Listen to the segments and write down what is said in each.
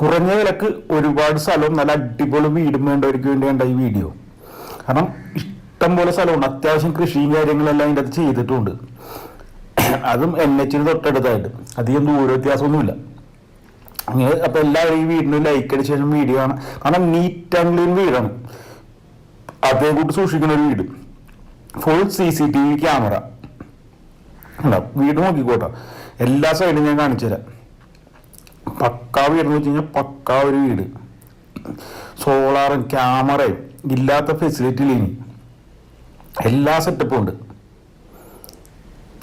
കുറഞ്ഞ വിലക്ക് ഒരുപാട് സ്ഥലവും നല്ല അടിപൊളി വീടും വേണ്ടവർക്ക് വേണ്ടിയാണ് ഈ വീഡിയോ. കാരണം ഇഷ്ടം പോലെ സ്ഥലമുണ്ട്. അത്യാവശ്യം കൃഷിയും കാര്യങ്ങളെല്ലാം അതിന്റെ അത് ചെയ്തിട്ടുണ്ട്. അതും എൻ എച്ചിന് തൊട്ടടുത്തായിട്ട്. അധികം ദൂര വ്യത്യാസമൊന്നുമില്ല. അങ്ങനെ അപ്പൊ എല്ലാവരും ഈ വീടിന് ലൈക്ക് അടിച്ച ശേഷം വീഡിയോ ആണ് കാരണം നീറ്റ് ആൻഡ് ക്ലീൻ വീടാണ്. അതേ കൂട്ട് സൂക്ഷിക്കുന്ന ഒരു വീട്. Full C C T V camera വീട് നോക്കിക്കോട്ടെ. എല്ലാ സൈഡും ഞാൻ കാണിച്ചു തരാം പക്കാ വീട് എന്ന് വെച്ച് കഴിഞ്ഞാൽ പക്കാ ഒരു വീട്. സോളാറും ക്യാമറയും ഇല്ലാത്ത ഫെസിലിറ്റി ഇനി? എല്ലാ സെറ്റപ്പും ഉണ്ട്.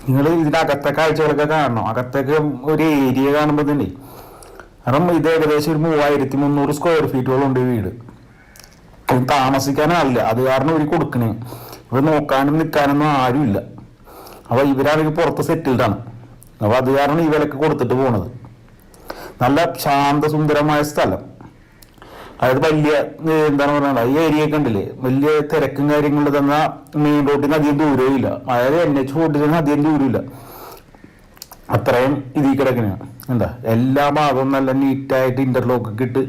നിങ്ങൾ ഇതിന്റെ അകത്തെ കാഴ്ചകളൊക്കെ കാണണം. അകത്തൊക്കെ ഒരു ഏരിയ കാണുമ്പോൾ തന്നെ. കാരണം ഇത് ഏകദേശം ഒരു മൂവായിരത്തി മുന്നൂറ് സ്ക്വയർ ഫീറ്റോളം ഉണ്ട് വീട്. ഇത് താമസിക്കാനാളില്ല അത് കാരണം ഇവർ കൊടുക്കണേ. ഇവർ നോക്കാനും നിൽക്കാനൊന്നും ആരുമില്ല. അപ്പൊ ഇവരാണെങ്കിൽ പുറത്ത് സെറ്റിൽഡാണ് അപ്പൊ അത് കാരണം ഈ വിലക്ക് കൊടുത്തിട്ട് പോണത്. നല്ല ശാന്തസുന്ദരമായ സ്ഥലം. അതായത് വലിയ എന്താണ് പറയുക ഈ ഏരിയ ഒക്കെ ഉണ്ടല്ലേ? വലിയ തിരക്കും കാര്യങ്ങളും തന്ന മെയിൻ റോഡിന് അധികം ദൂരവും ഇല്ല. അതായത് എൻ എച്ച് ഫോർട്ടിന് അധികം ദൂരമില്ല അത്രയും ഇതിൽ കിടക്കുന്ന എന്താ? എല്ലാ ഭാഗവും നല്ല നീറ്റായിട്ട് ഇന്റർലോക്ക് ഒക്കെ ഇട്ട്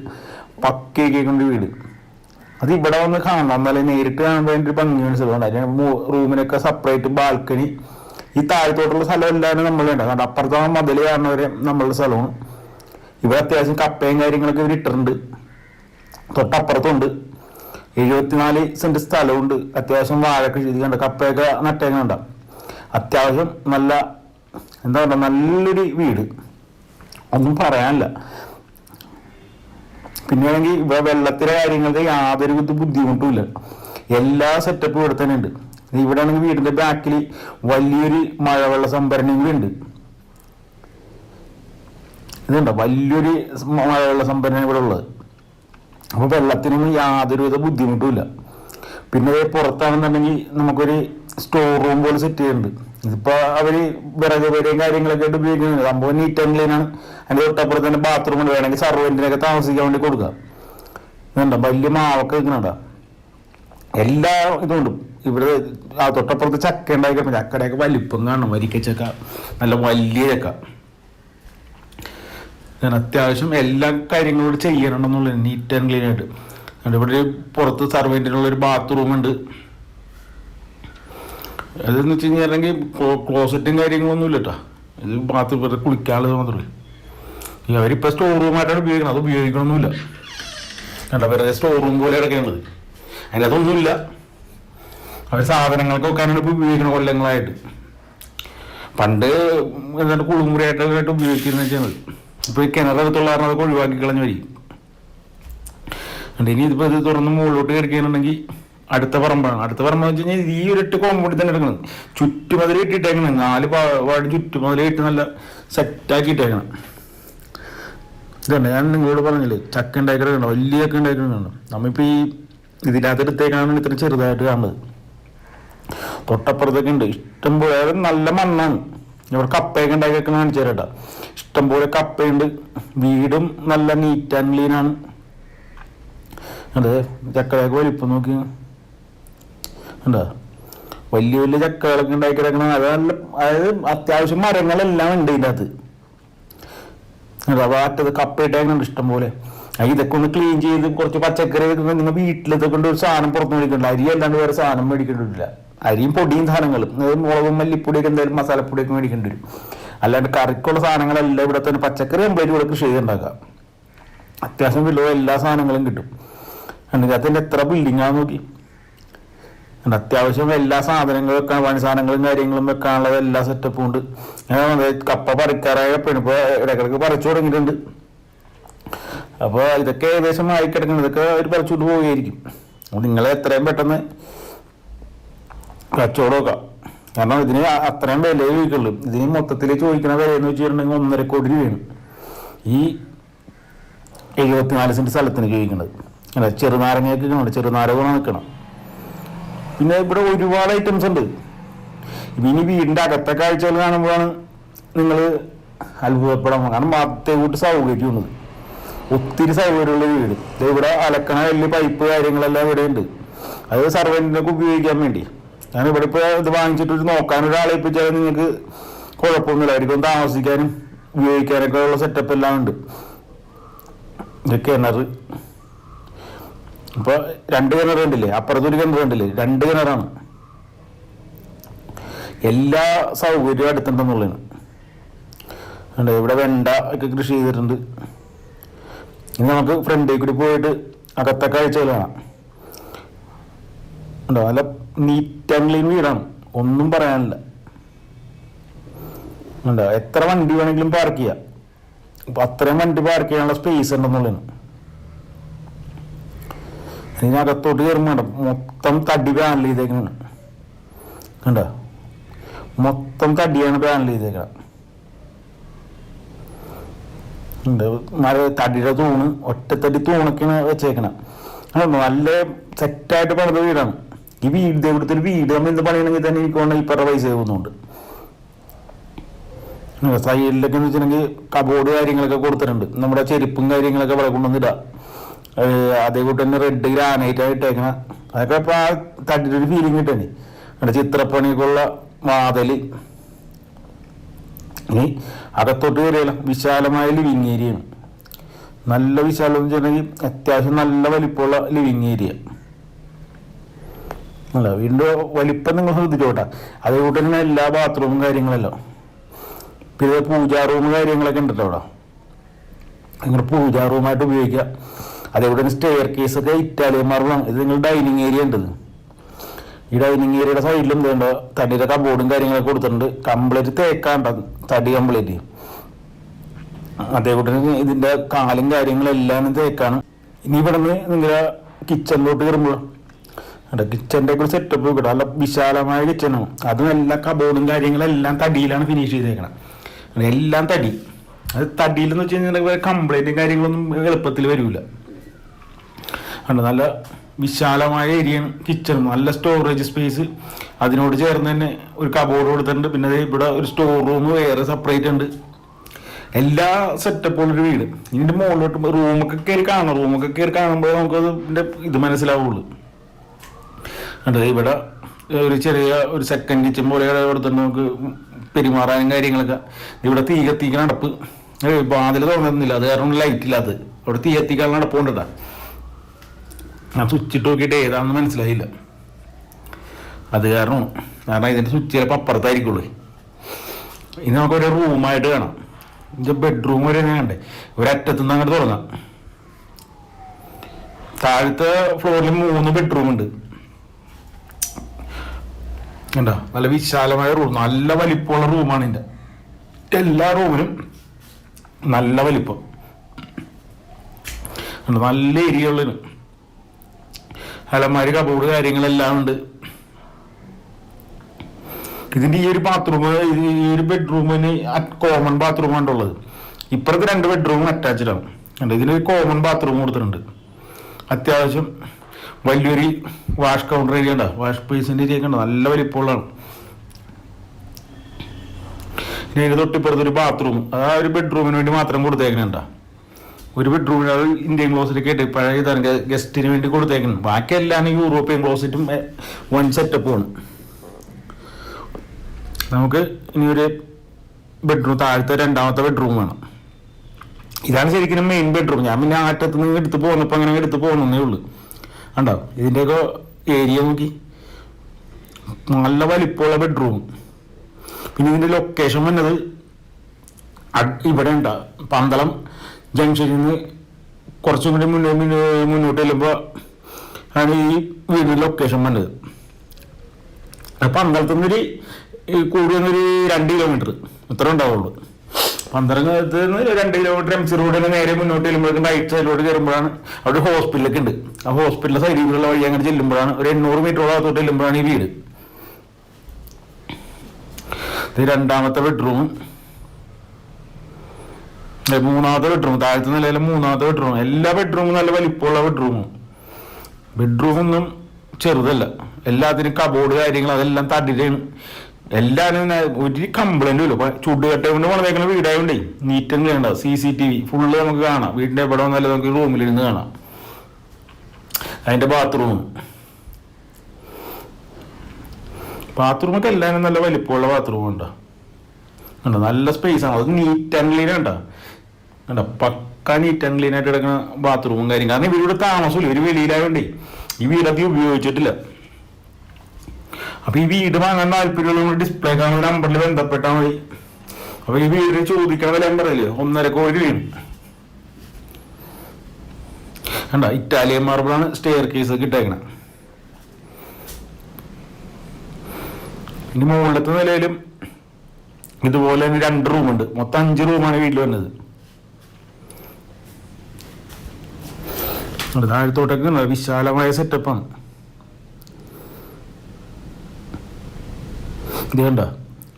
പക്കയൊക്കെ കൊണ്ട് വീട്. അത് ഇവിടെ വന്ന് കാണണം. എന്നാലേ നേരിട്ട് കാണുമ്പോൾ അതിന്റെ ഒരു ഭംഗി അതിന് റൂമിനൊക്കെ സെപ്പറേറ്റ് ബാൽക്കണി ഈ താഴത്തോട്ടുള്ള സ്ഥലം എല്ലാവരും നമ്മളുണ്ട് കാരണം അപ്പുറത്താണ് മതിൽ കാണുന്നവരെ നമ്മളുടെ സ്ഥലമാണ്. ഇവിടെ അത്യാവശ്യം കപ്പയും കാര്യങ്ങളൊക്കെ ഇവർ ഇട്ടിട്ടുണ്ട്. തൊട്ടപ്പുറത്തുണ്ട്. എഴുപത്തിനാല് സെന്റ് സ്ഥലമുണ്ട് അത്യാവശ്യം വാഴൊക്കെ കണ്ട കപ്പയൊക്കെ നട്ടേക്കുന്നുണ്ട് അത്യാവശ്യം നല്ല എന്താ പറയുക നല്ലൊരു വീട്. ഒന്നും പറയാനില്ല. പിന്നെയാണെങ്കിൽ ഇവിടെ വെള്ളത്തിലെ കാര്യങ്ങൾക്ക് യാതൊരു ബുദ്ധിമുട്ടുമില്ല എല്ലാ സെറ്റപ്പും ഇവിടെ തന്നെ ഉണ്ട് ഇവിടെ ആണെങ്കിൽ വീടിന്റെ ബാക്കിൽ വലിയൊരു മഴവെള്ള സംഭരണിയും കൂടി ഉണ്ട്. ഇതുണ്ടോ? വലിയൊരു മഴവെള്ള സംഭരണി ഇവിടെ ഉള്ളത്. അപ്പോൾ വെള്ളത്തിനൊന്നും യാതൊരുവിധ ബുദ്ധിമുട്ടുമില്ല. പിന്നെ പുറത്താണെന്നുണ്ടെങ്കിൽ നമുക്കൊരു സ്റ്റോർ റൂം പോലെ സെറ്റ് ചെയ്യുന്നുണ്ട്. ഇതിപ്പോൾ അവർ വിറക് പേരെയും കാര്യങ്ങളൊക്കെ ആയിട്ട് ഉപയോഗിക്കുന്നുണ്ട്. സംഭവം നീറ്റ് ആൻഡ് ക്ലീനാണ് അതിന്റെ തൊട്ടപ്പുറത്ത് തന്നെ ബാത്റൂം ഉണ്ട്. വേണമെങ്കിൽ സർവന്റിനൊക്കെ താമസിക്കാൻ വേണ്ടി കൊടുക്കുക ഇതുണ്ടോ? വലിയ മാവൊക്കെ വെക്കുന്നുണ്ടോ എല്ലാ ഇതുണ്ട് ഇവിടെ ആ തൊട്ടപ്പുറത്ത് ചക്ക ഉണ്ടായിക്കഴിഞ്ഞാൽ ചക്കയുടെയൊക്കെ വലിപ്പം കാണണം വരിക്ക ചക്ക നല്ല വലിയ ചക്ക. ഞാൻ അത്യാവശ്യം എല്ലാ കാര്യങ്ങളും ചെയ്യണം എന്നുള്ളത് നീറ്റ് ആൻഡ് ക്ലീൻ ആയിട്ട്. അതുകൊണ്ട് ഇവിടെ പുറത്ത് സർവന്റിനുള്ള ഒരു ബാത്റൂം ഉണ്ട്. അതെന്ന് വെച്ച് കഴിഞ്ഞാൽ ക്ലോസറ്റും കാര്യങ്ങളൊന്നും ഇല്ല ഇത് ബാത്റൂം വെറുതെ കുളിക്കാനുള്ളത് മാത്രമേ അവരിപ്പോൾ സ്റ്റോർ റൂമായിട്ടാണ് ഉപയോഗിക്കുന്നത് അത് ഉപയോഗിക്കണമൊന്നുമില്ല. കണ്ട വെറുതെ സ്റ്റോർ റൂം പോലെ കിടക്കേണ്ടത് അതിനകത്തൊന്നുമില്ല അവർ സാധനങ്ങൾക്ക് വെക്കാനാണ് ഇപ്പോൾ ഉപയോഗിക്കുന്നത് കൊല്ലങ്ങളായിട്ട്. പണ്ട് എന്താണ് കുളിമുറിയായിട്ടൊക്കെ ഉപയോഗിക്കുന്നത് വെച്ചാൽ ഇപ്പോൾ ഈ കിണറെടുത്തുള്ള കാരണം അതൊക്കെ ഒഴിവാക്കി കളഞ്ഞു വരും എന്നിട്ട് ഇനി ഇതിപ്പോൾ ഇത് തുറന്ന് മുകളിലോട്ട് കിടക്കുകയാണെന്നുണ്ടെങ്കിൽ അടുത്ത പറമ്പാണ്. അടുത്ത പറമ്പ് വെച്ച് കഴിഞ്ഞാൽ ഈ ഒരിട്ട് കോമ്പൗണ്ടിൽ തന്നെ എടുക്കണം ചുറ്റുമതിൽ ഇട്ടിട്ടേക്കണം. നാല് പാട് ചുറ്റുമതിൽ ഇട്ട് നല്ല സെറ്റാക്കി ഇട്ടേക്കണം. ഇതുണ്ട്. ഞാൻ നിങ്ങളോട് പറഞ്ഞില്ലേ ചക്ക ഉണ്ടാക്കിയിട്ടുണ്ടോ വലിയ ചക്ക ഉണ്ടാക്കിയിട്ടുണ്ടോ നമ്മളിപ്പോൾ ഈ ഇതിനകത്ത് എടുത്തേക്കാണ് ഇത്ര ചെറുതായിട്ട് കാണുന്നത്. തൊട്ടപ്പുറത്തൊക്കെ ഉണ്ട്. ഇഷ്ടംപോലെ അതായത് നല്ല മണ്ണാണ്. ഇവിടെ കപ്പയൊക്കെ ഉണ്ടാക്കിയൊക്കെ കാണിച്ചു തരാട്ടാ. ഇഷ്ടംപോലെ കപ്പയുണ്ട്. വീടും നല്ല നീറ്റ് ആൻഡ് ക്ലീൻ ആണ്. അതെ ചക്കയൊക്കെ വലിപ്പം നോക്കി. വലിയ വലിയ ചക്കകളൊക്കെ ഉണ്ടാക്കി കിടക്കണം അത് നല്ല അതായത് അത്യാവശ്യം മരങ്ങളെല്ലാം ഉണ്ട് ഇതിന്റെ അകത്ത്. കപ്പ കപ്പയിട്ടേക്കുന്നുണ്ട് ഇഷ്ടം പോലെ ആ ഇതൊക്കെ ഒന്ന് ക്ലീൻ ചെയ്ത് കുറച്ച് പച്ചക്കറി നിങ്ങൾ വീട്ടിലത്തെ കൊണ്ട് ഒരു സാധനം പുറത്ത് മേടിക്കണ്ട. അരി അല്ലാണ്ട് വേറെ സാധനം മേടിക്കേണ്ടില്ല അരിയും പൊടിയും സാധനങ്ങളും. മുളകും മല്ലിപ്പൊടിയൊക്കെ എന്തായാലും മസാലപ്പൊടിയൊക്കെ മേടിക്കേണ്ടി വരും. അല്ലാണ്ട് കറിക്കുള്ള സാധനങ്ങളല്ല ഇവിടെ തന്നെ പച്ചക്കറി കംപ്ലീറ്റ് ഇവിടെ കൃഷി ചെയ്തുണ്ടാക്കാം അത്യാവശ്യം വില എല്ലാ സാധനങ്ങളും കിട്ടും. എന്നിട്ട് അതിന്റെ എത്ര ബിൽഡിങ്ങാന്ന് നോക്കി. അത്യാവശ്യം എല്ലാ സാധനങ്ങളും വെക്കാൻ പണി സാധനങ്ങളും കാര്യങ്ങളും വെക്കാനുള്ളത് എല്ലാ സെറ്റപ്പും ഉണ്ട്. കപ്പ പറിക്കാറായ കപ്പയാണ് ഇപ്പോൾ ഇടക്കിടക്ക് പറിച്ചു തുടങ്ങിയിട്ടുണ്ട്. അപ്പോൾ ഇതൊക്കെ ഏകദേശം ആയി കിടക്കുന്നത് ഇതൊക്കെ ഒരു പറിച്ചുകൊണ്ട് പോവുകയായിരിക്കും. നിങ്ങൾ എത്രയും പെട്ടെന്ന് കച്ചവടം നോക്കാം കാരണം ഇതിന് അത്രയും വില ചോദിക്കുള്ളൂ ഇതിന് മൊത്തത്തിൽ ചോദിക്കുന്ന വില എന്ന് വെച്ചിട്ടുണ്ടെങ്കിൽ ഒന്നര കോടി രൂപയാണ്. ഈ എഴുപത്തിനാല് സെന്റ് സ്ഥലത്തിന് ചോദിക്കുന്നത്. അല്ല ചെറുനാരങ്ങയൊക്കെ കാണും. ചെറുനാരകം നിൽക്കണം പിന്നെ ഇവിടെ ഒരുപാട് ഐറ്റംസ് ഉണ്ട്. ഇനി വീടിന്റെ അകത്തെ കാഴ്ചകൾ കാണുമ്പോഴാണ് നിങ്ങൾ അത്ഭുതപ്പെടാൻ കാരണം മറ്റേ കൂട്ട് സൗകര്യമുള്ളത് ഒത്തിരി സൗകര്യമുള്ള വീട്. ഇവിടെ അലക്കണ വലിയ പൈപ്പ് കാര്യങ്ങളെല്ലാം ഇവിടെ ഉണ്ട് അത് സർവന്റിനൊക്കെ ഉപയോഗിക്കാൻ വേണ്ടി. ഞാൻ ഇവിടെ ഇപ്പോൾ ഇത് വാങ്ങിച്ചിട്ട് ഒരു നോക്കാൻ ഒരാളെ ഏൽപ്പിച്ചാൽ നിങ്ങൾക്ക് കുഴപ്പമൊന്നുമില്ലായിരിക്കും താമസിക്കാനും ഉപയോഗിക്കാനൊക്കെ ഉള്ള സെറ്റപ്പ് എല്ലാം ഉണ്ട്. ഇത് കിണർ. ഇപ്പൊ രണ്ട് കിണർ കണ്ടില്ലേ? അപ്പുറത്തൊരു കിണർ കണ്ടില്ലേ? രണ്ട് കിണറാണ്. എല്ലാ സൗകര്യവും അടുത്തുണ്ടെന്നുള്ളതാണ്. ഇവിടെ വെണ്ട ഒക്കെ കൃഷി ചെയ്തിട്ടുണ്ട്. ഇനി നമുക്ക് ഫ്രണ്ടിൽ കൂടി പോയിട്ട് അകത്തൊക്കെ കാഴ്ചകൾ കാണാം. ഉണ്ടോ? നല്ല നീറ്റ് ആൻഡ് ക്ലീൻ വീടാണ്. ഒന്നും പറയാനില്ല. ഉണ്ടോ? എത്ര വണ്ടി വേണമെങ്കിലും പാർക്ക് ചെയ്യാം. അപ്പൊ അത്രയും വണ്ടി പാർക്ക് ചെയ്യാനുള്ള സ്പേസ് ഉണ്ടെന്നുള്ളതിന് ഇനി അകത്തോട്ട് കയറുമ്പോൾ മൊത്തം തടി പാനൽ ചെയ്തേക്കാണ് കണ്ടോ? മൊത്തം തടിയാണ് പാനൽ ചെയ്തേക്കണം ഉണ്ട്. മര തടിയുടെ തൂണ് ഒറ്റത്തടി തൂണൊക്കെയാണ് വെച്ചേക്കണം നല്ല സെറ്റായിട്ട് പണിത വീടാണ്. ഈ വീട് ഇവിടുത്തെ വീട് നമ്മൾ എന്ത് പണിയണമെങ്കിൽ തന്നെ എനിക്ക് വേണമെങ്കിൽ ഇപ്പറ പൈസ പോകുന്നുണ്ട്. സൈഡിലൊക്കെ എന്ന് വെച്ചിട്ടുണ്ടെങ്കിൽ കബോർഡ് കാര്യങ്ങളൊക്കെ കൊടുത്തിട്ടുണ്ട്. നമ്മുടെ ചെരുപ്പും കാര്യങ്ങളൊക്കെ ഇവിടെ കൊണ്ടുവന്നിടാം. അതേ കൂട്ടി തന്നെ റെഡ് ഗ്രാനൈറ്റ് ആയിട്ട് ഇട്ടേക്കണ. അതൊക്കെ ഇപ്പൊ ആ തട്ടിട്ടൊരു ഫീലിംഗ് കിട്ടണേ. എന്നിട്ട് ചിത്രപ്പണിക്കുള്ള വാതൽ. ഇനി അകത്തോട്ട് കയറിയാലോ വിശാലമായ ലിവിങ് ഏരിയയാണ് നല്ല വിശാലം എന്ന് വെച്ചിട്ടുണ്ടെങ്കിൽ അത്യാവശ്യം നല്ല വലിപ്പമുള്ള ലിവിങ് ഏരിയ അല്ല വീടിന്റെ വലിപ്പം നിങ്ങൾ ശ്രദ്ധിച്ചോട്ടെ. അതേകൂട്ട് തന്നെ എല്ലാ ബാത്റൂമും കാര്യങ്ങളല്ലോ. പിന്നെ പൂജാ റൂം കാര്യങ്ങളൊക്കെ ഉണ്ടല്ലോ അവിടെ. നിങ്ങൾ പൂജാ റൂമായിട്ട് ഉപയോഗിക്കുക. അതേപോലെ തന്നെ സ്റ്റെയർ കേസ് ഒക്കെ ഇറ്റാലിയൻ മാർബിളാണ് ഇത് നിങ്ങൾ ഡൈനിങ് ഏരിയ ഉണ്ട് ഇത്. ഈ ഡൈനിങ് ഏരിയയുടെ സൈഡിലും വേണ്ട തടിയുടെ കബോർഡും കാര്യങ്ങളൊക്കെ കൊടുത്തിട്ടുണ്ട്. കംപ്ലീറ്റ് തേക്കാണ്ട തടി കംപ്ലീറ്റ് അതേപോലെ തന്നെ ഇതിന്റെ കാലും കാര്യങ്ങളെല്ലാം തേക്കാണ്. ഇനി ഇവിടെ നിന്ന് നിങ്ങളുടെ കിച്ചണിലോട്ട് കയറുമ്പോൾ കിച്ചന്റെ ഒക്കെ സെറ്റപ്പ് കിട്ടും നല്ല വിശാലമായ കിച്ചണാണ് അതും എല്ലാ കബോർഡും കാര്യങ്ങളെല്ലാം തടിയിലാണ് ഫിനിഷ് ചെയ്തേക്കണം. എല്ലാം തടി. അത് തടിയിലെന്ന് വെച്ച് കഴിഞ്ഞാൽ കംപ്ലൈന്റും കാര്യങ്ങളൊന്നും എളുപ്പത്തിൽ വരില്ല ഉണ്ട് നല്ല വിശാലമായ ഏരിയയാണ് കിച്ചൺ നല്ല സ്റ്റോറേജ് സ്പേസ് അതിനോട് ചേർന്ന് തന്നെ ഒരു കബോർഡ് കൊടുത്തിട്ടുണ്ട്. പിന്നെ ഇവിടെ ഒരു സ്റ്റോർ റൂം വേറെ സെപ്പറേറ്റ് ഉണ്ട്. എല്ലാ സെറ്റപ്പുള്ള ഒരു വീട്. ഇതിന്റെ മുകളിലോട്ട് റൂമൊക്കെ കയറി കാണണം. റൂമൊക്കെ കയറി കാണുമ്പോൾ നമുക്കത് ഇത് മനസ്സിലാവുള്ളൂ. ഉണ്ട്. ഇവിടെ ഒരു ചെറിയ ഒരു സെക്കൻഡ് കിച്ചൻ പോലെ കൊടുത്തിട്ട് നമുക്ക് പെരുമാറാനും കാര്യങ്ങളൊക്കെ. ഇവിടെ തീ കത്തിക്കാൻ നടപ്പ് വാതിൽ തുറന്നിരുന്നില്ല. അത് കാരണം ലൈറ്റ് ഇല്ലാത്തത് അവിടെ തീ കത്തിക്കാൻ നടപ്പുണ്ടാ ഞാൻ സ്വിച്ചിട്ട് നോക്കിയിട്ട് ഏതാണെന്ന് മനസ്സിലായില്ല. അത് കാരണം കാരണം ഇതിന്റെ സ്വിച്ച് ചിലപ്പോൾ അപ്പുറത്തായിരിക്കുള്ളൂ. ഇനി നമുക്ക് ഒരു റൂമായിട്ട് കാണാം. ഇത് ബെഡ്റൂം വരെ ഞാൻ കണ്ടേ. ഒരറ്റത്തുനിന്ന് അങ്ങോട്ട് തുടങ്ങാം താഴത്തെ ഫ്ലോറിൽ മൂന്ന് ബെഡ്റൂം ഉണ്ട്. കണ്ടോ? നല്ല വിശാലമായ റൂം നല്ല വലിപ്പമുള്ള റൂമാണ് എന്റെ എല്ലാ റൂമിനും നല്ല വലിപ്പം. നല്ല ഏരിയ ഉള്ളതിന് അലമാരി കബോർഡ് കാര്യങ്ങളെല്ലാം ഉണ്ട്. ഇതിന്റെ ഈ ഒരു ബാത്റൂം ഈ ഒരു ബെഡ്റൂമിന് കോമൺ ബാത്റൂമാണ് ഉള്ളത്. ഇപ്പുറത്ത് രണ്ട് ബെഡ്റൂം അറ്റാച്ച്ഡ് ആണ്. ഇതിന് കോമൺ ബാത്റൂം കൊടുത്തിട്ടുണ്ട്. അത്യാവശ്യം വലിയൊരു വാഷ് കൗണ്ടർ ഏരിയ ഉണ്ട്. വാഷ് പേഴ്സിന്റെ ഏരിയ ഉണ്ട്. നല്ല വലിപ്പമുള്ളതാണ് ഇനി അതിന് തൊട്ടിപ്പുറത്ത് ഒരു ബാത്റൂം അത് ആ ഒരു ബെഡ്റൂമിന് വേണ്ടി മാത്രം കൊടുത്തേക്കുന്നുണ്ടോ ഒരു ബെഡ്റൂമിൽ അത് ഇന്ത്യൻ ക്ലോസറ്റ് കേട്ട് പഴയ തരം ഗസ്റ്റിന് വേണ്ടി കൊടുത്തേക്കുന്നു ബാക്കി എല്ലാം യൂറോപ്യൻ ക്ലോസറ്റും വൺ സെറ്റപ്പുമാണ് നമുക്ക് ഇനി ഒരു ബെഡ്റൂം താഴത്തെ രണ്ടാമത്തെ ബെഡ്റൂം വേണം. ഇതാണ് ശരിക്കും മെയിൻ ബെഡ്റൂം ഞാൻ പിന്നെ ആറ്റത്ത് നിന്ന് എടുത്ത് പോകുന്നപ്പോൾ അങ്ങനെ എടുത്ത് പോകുന്നേ ഉള്ളൂ. കണ്ടോ? ഇതിന്റെയൊക്കെ ഏരിയ നോക്കി. നല്ല വലിപ്പമുള്ള ബെഡ്റൂം പിന്നെ ഇതിന്റെ ലൊക്കേഷൻ വന്നത് ഇവിടെ ഉണ്ടാവും പന്തളം ജംഗ്ഷനിൽ നിന്ന് കുറച്ചും കൂടി മുന്നോട്ട് മുന്നോട്ട് ചെല്ലുമ്പോൾ ആണ് ഈ വീടിന്റെ ലൊക്കേഷൻ വന്നത്. പന്തളത്തുനിന്നൊരു പന്തളത്തു നിന്നൊരു ഈ കൂടി വന്നൊരു രണ്ട് കിലോമീറ്റർ ഇത്ര ഉണ്ടാവുള്ളൂ. നിന്ന് രണ്ട് കിലോമീറ്റർ എം സി റോഡിന് നേരെ മുന്നോട്ട് ചെല്ലുമ്പോഴേക്കും റൈറ്റ് സൈഡിലോട്ട് കയറുമ്പോഴാണ് അവിടെ ഹോസ്പിറ്റലൊക്കെ ഉണ്ട്. ആ ഹോസ്പിറ്റലിലെ സൈഡിലുള്ള വഴി അങ്ങനെ ചെല്ലുമ്പോഴാണ് ഒരു എണ്ണൂറ് മീറ്ററോളം അകത്തോട്ട് ചെല്ലുമ്പോഴാണ് ഈ വീട്. ഇത് രണ്ടാമത്തെ ബെഡ്റൂം മൂന്നാമത്തെ ബെഡ്റൂം താഴത്തെ നിലയിലെ മൂന്നാമത്തെ ബെഡ്റൂം എല്ലാ ബെഡ്റൂമും നല്ല വലിപ്പമുള്ള ബെഡ്റൂമും ബെഡ്റൂമൊന്നും ചെറുതല്ല. എല്ലാത്തിനും കബോർഡ് കാര്യങ്ങൾ അതെല്ലാം തടിയിലാണ്. എല്ലാവരും ഒരു കംപ്ലൈന്റും ഇല്ല. ഇപ്പൊ ചുടുകട്ട കൊണ്ട് പണിതേക്കുന്ന വീടായോണ്ടേ നീറ്റ് തന്നെ ചെയ്യണ്ട C C T V full നമുക്ക് കാണാം. വീടിന്റെ എവിടെ വന്നാലും നമുക്ക് റൂമിലിരുന്ന് കാണാം. അതിന്റെ ബാത്റൂം ബാത്റൂമൊക്കെ എല്ലാവരും നല്ല വലിപ്പമുള്ള ബാത്റൂം ഉണ്ടോ? കണ്ടോ? നല്ല സ്പേസ് ആണ്. അത് നീറ്റ് ആൻഡ് ക്ലീൻ ഉണ്ടോ കണ്ടോ? പക്ക നീറ്റ് ആൻഡ് ക്ലീൻ ആയിട്ട് കിടക്കുന്ന ബാത്റൂമും കാര്യം കാരണം ഇവരിവിടെ താമസമില്ല. ഇവർ വെളിയിലായോണ്ടേ ഈ വീടൊക്കെ ഉപയോഗിച്ചിട്ടില്ല. അപ്പൊ ഈ വീട് വാങ്ങാൻ താല്പര്യമുള്ള ഡിസ്പ്ലേ കാണുന്ന നമ്പറിൽ ബന്ധപ്പെട്ടാൽ മതി. അപ്പൊ ഈ വീട് ചോദിക്കണ നമ്പർ പറയില്ലേ? ഒന്നര കോടി വീണ് കണ്ട? ഇറ്റാലിയൻ മാർബിളാണ് സ്റ്റെയർ കേസ് കിട്ടേക്കണേ ഇനി മുകളിലത്തെ നിലയിലും ഇതുപോലെ തന്നെ രണ്ട് റൂമുണ്ട് മൊത്തം അഞ്ച് റൂമാണ് വീട്ടിൽ വന്നത് താഴത്തോട്ടൊക്കെ വിശാലമായ സെറ്റപ്പാണ് ഇത് കണ്ട?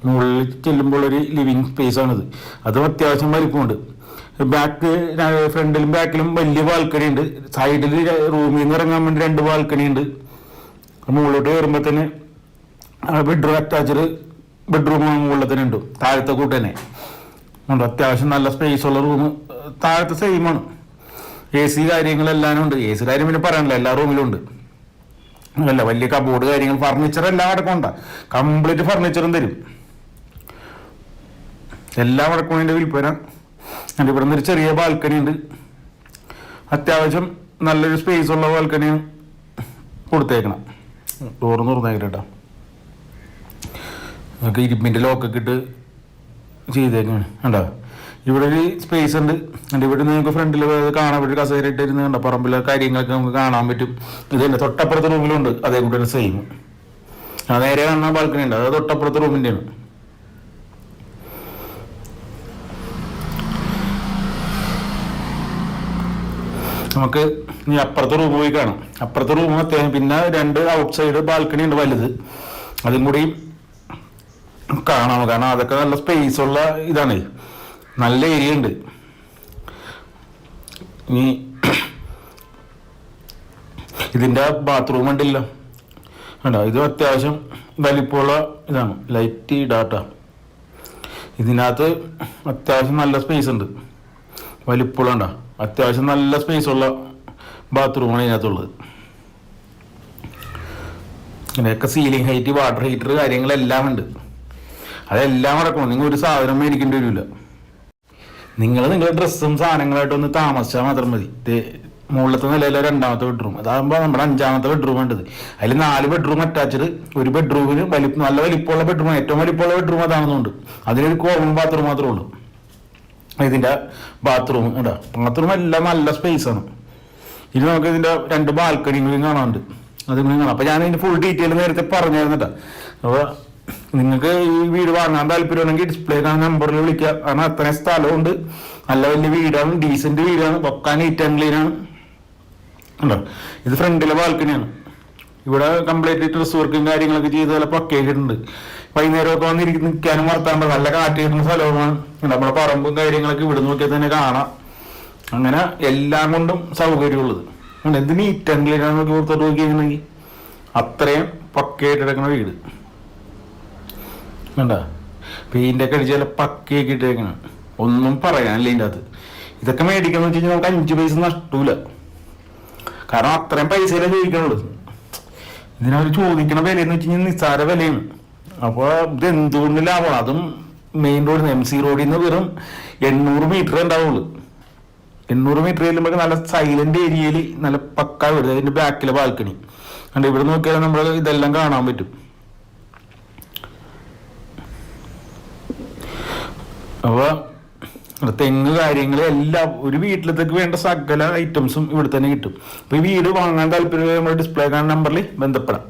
മുകളിൽ ചെല്ലുമ്പോൾ ഒരു ലിവിങ് സ്പേസ് ആണിത്. അതും അത്യാവശ്യം വലിപ്പമുണ്ട്. ബാക്ക് ഫ്രണ്ടിലും ബാക്കിലും വലിയ ബാൽക്കണി ഉണ്ട്. സൈഡിൽ റൂമിൽ നിന്ന് ഇറങ്ങാൻ വേണ്ടി രണ്ട് ബാൽക്കണി ഉണ്ട്. മുകളിലോട്ട് കയറുമ്പോൾ തന്നെ ബെഡ്റൂം അറ്റാച്ച്ഡ് ബെഡ്റൂം മുകളിൽ തന്നെ ഉണ്ട്. താഴത്തെ കൂട്ട് തന്നെ. ഉണ്ട് അത്യാവശ്യം നല്ല സ്പേസ് ഉള്ള റൂം താഴത്തെ സെയിമാണ് എ സി കാര്യങ്ങളെല്ലാം ഉണ്ട്. എ സി കാര്യം പിന്നെ പറയാനില്ല. എല്ലാ റൂമിലും ഉണ്ട്. അല്ല വലിയ കബോർഡ് കാര്യങ്ങൾ ഫർണിച്ചർ എല്ലാം അടക്കം ഉണ്ട്. കംപ്ലീറ്റ് ഫർണിച്ചറും തരും. എല്ലാം അടക്കം അടക്കമുണ്ട് വിൽപ്പന എന്റെ ഇവിടെ നിന്നൊരു ചെറിയ ബാൽക്കണി ഉണ്ട്. അത്യാവശ്യം നല്ലൊരു സ്പേസ് ഉള്ള ബാൽക്കണി കൊടുത്തേക്കണം. ഡോറ് തുറന്നേക്കട്ടോ നമുക്ക് ഇരുമ്പിന്റെ ലോക്കൊക്കെ ഇട്ട് ചെയ്തേക്കാണ്. കണ്ടോ? ഇവിടെ ഒരു സ്പേസ് ഉണ്ട്. എന്റെ ഇവിടെ നിങ്ങൾക്ക് ഫ്രണ്ടിൽ കാണാൻ പറ്റും കസേര ഇട്ടിരുന്ന് കണ്ട? പറമ്പിലെ കാര്യങ്ങളൊക്കെ നമുക്ക് കാണാൻ പറ്റും. ഇത് എന്റെ തൊട്ടപ്പുറത്തെ റൂമിലുണ്ട് അതേ കൂടെ തന്നെ സെയിം ആ നേരെ കാണുന്ന ബാൽക്കണി ഉണ്ട്. അത് തൊട്ടപ്പുറത്തെ റൂമിന്റെയാണ് നമുക്ക് ഇനി അപ്പുറത്തെ റൂം പോയി കാണാം. അപ്പുറത്തെ റൂം അത്യാവശ്യം പിന്നെ രണ്ട് ഔട്ട് സൈഡ് ബാൽക്കണി ഉണ്ട് വലുത്. അതും കൂടി കാണാം. കാരണം അതൊക്കെ നല്ല സ്പേസ് ഉള്ള ഇതാണ്. നല്ല ഏരിയ ഉണ്ട്. ഇനി ഇതിന്റെ ബാത്റൂം ഉണ്ടല്ലോ. കണ്ടോ? ഇത് അത്യാവശ്യം വലിപ്പമുള്ള ഇതാണ്. ലൈറ്റ് ഡാറ്റ ഇതിനകത്ത് അത്യാവശ്യം നല്ല സ്പേസ് ഉണ്ട്. വലിപ്പമുള്ള ഉണ്ടോ അത്യാവശ്യം നല്ല സ്പേസ് ഉള്ള ബാത്റൂമാണ് ഇതിനകത്തുള്ളത്. ഇങ്ങനെയൊക്കെ സീലിംഗ് ഹൈറ്റ് വാട്ടർ ഹീറ്റർ കാര്യങ്ങളെല്ലാം ഉണ്ട്. അതെല്ലാം നടക്കണം നിങ്ങൾ ഒരു സാധനം മേടിക്കേണ്ടി വരില്ല നിങ്ങൾ നിങ്ങളുടെ ഡ്രസ്സും സാധനങ്ങളായിട്ടൊന്ന് താമസിച്ചാൽ മാത്രം മതി. മുകളിലത്തെ നിലയിലെ രണ്ടാമത്തെ ബെഡ്റൂം അതാകുമ്പോൾ നമ്മുടെ അഞ്ചാമത്തെ ബെഡ്റൂം ഉണ്ട് അതിൽ നാല് ബെഡ്റൂം അറ്റാച്ച്ഡ് ഒരു ബെഡ്റൂമിന് വലി നല്ല വലിപ്പമുള്ള ബെഡ്റൂം ഏറ്റവും വലിപ്പമുള്ള ബെഡ്റൂം അതാണെന്നുണ്ട്. അതിനൊരു കോമൺ ബാത്റൂം മാത്രമേ ഉള്ളൂ. ഇതിന്റെ ബാത്റൂം ഇടാ ബാത്റൂം എല്ലാം നല്ല സ്പേസ് ആണ്. ഇനി നമുക്ക് ഇതിന്റെ രണ്ട് ബാൽക്കണികളും കാണാനുണ്ട്. അതും കാണാം. അപ്പോൾ ഞാൻ ഇതിന്റെ ഫുൾ ഡീറ്റെയിൽ നേരത്തെ പറഞ്ഞായിരുന്നു കേട്ടോ അപ്പൊ നിങ്ങൾക്ക് ഈ വീട് വാങ്ങാൻ താല്പര്യമുണ്ടെങ്കിൽ ഡിസ്പ്ലേ കാണുന്ന നമ്പറിൽ വിളിക്കുക. കാരണം അത്രയും സ്ഥലമുണ്ട്. നല്ല വലിയ വീടാണ്. ഡീസന്റ് വീടാണ്. പൊക്കാൻ നീറ്റ് ആൻഡ് ക്ലീൻ ആണ്. ഉണ്ടോ ഇത് ഫ്രണ്ടിലെ ബാൽക്കണിയാണ് ഇവിടെ കംപ്ലീറ്റ് ഡ്രസ് വർക്കും കാര്യങ്ങളൊക്കെ ചെയ്ത് നല്ല പക്കയിട്ടുണ്ട് വൈകുന്നേരമൊക്കെ വന്നിരിക്കും നിൽക്കാനും വർത്താൻ നല്ല കാറ്റ് കിട്ടുന്ന സ്ഥലവുമാണ്. നമ്മുടെ പറമ്പും കാര്യങ്ങളൊക്കെ ഇവിടെ നോക്കിയാൽ തന്നെ കാണാം. അങ്ങനെ എല്ലാം കൊണ്ടും സൗകര്യമുള്ളത്. എന്ത് നീറ്റ് ആൻഡ് ക്ലീൻ ആണെന്നൊക്കെ ഓർത്തോട്ട് നോക്കിയിരുന്നെങ്കിൽ അത്രയും പക്കയായിട്ട് കിടക്കുന്ന വീട്. വേണ്ട പെയിന്റൊക്കെ അടിച്ച് നല്ല പക്കയൊക്കെ ഒന്നും പറയാനില്ല ഇതിന്റെ അത് ഇതൊക്കെ മേടിക്കാന്ന് വെച്ച് കഴിഞ്ഞാൽ നമുക്ക് അഞ്ച് പൈസ നഷ്ടൂല. കാരണം അത്രയും പൈസയിലേ ചോദിക്കണുള്ളൂ. ഇതിനവർ ചോദിക്കണ വില എന്ന് വെച്ച് കഴിഞ്ഞാൽ നിസ്സാര വിലയാണ്. അപ്പോൾ ഇത് എന്തുകൊണ്ട് ലാഭമാണ് അതും മെയിൻ റോഡിൽ എം സി റോഡിൽ നിന്ന് വെറും എണ്ണൂറ് മീറ്റർ ഉണ്ടാവുള്ളൂ. എണ്ണൂറ് മീറ്റർ ചെല്ലുമ്പോൾ നല്ല സൈലന്റ് ഏരിയയിൽ നല്ല പക്ക വരുന്നത് അതിന്റെ ബാക്കിലെ ബാൽക്കണി അതുകൊണ്ട് ഇവിടെ നോക്കിയാൽ നമ്മൾ ഇതെല്ലാം കാണാൻ പറ്റും. അപ്പൊ തെങ്ങ് കാര്യങ്ങൾ എല്ലാം ഒരു വീട്ടിലത്തേക്ക് വേണ്ട സകല ഐറ്റംസും ഇവിടെ തന്നെ കിട്ടും. അപ്പൊ ഈ വീട് വാങ്ങാൻ താല്പര്യം നമ്മുടെ ഡിസ്പ്ലേ കാണുന്ന നമ്പറിൽ ബന്ധപ്പെടാം.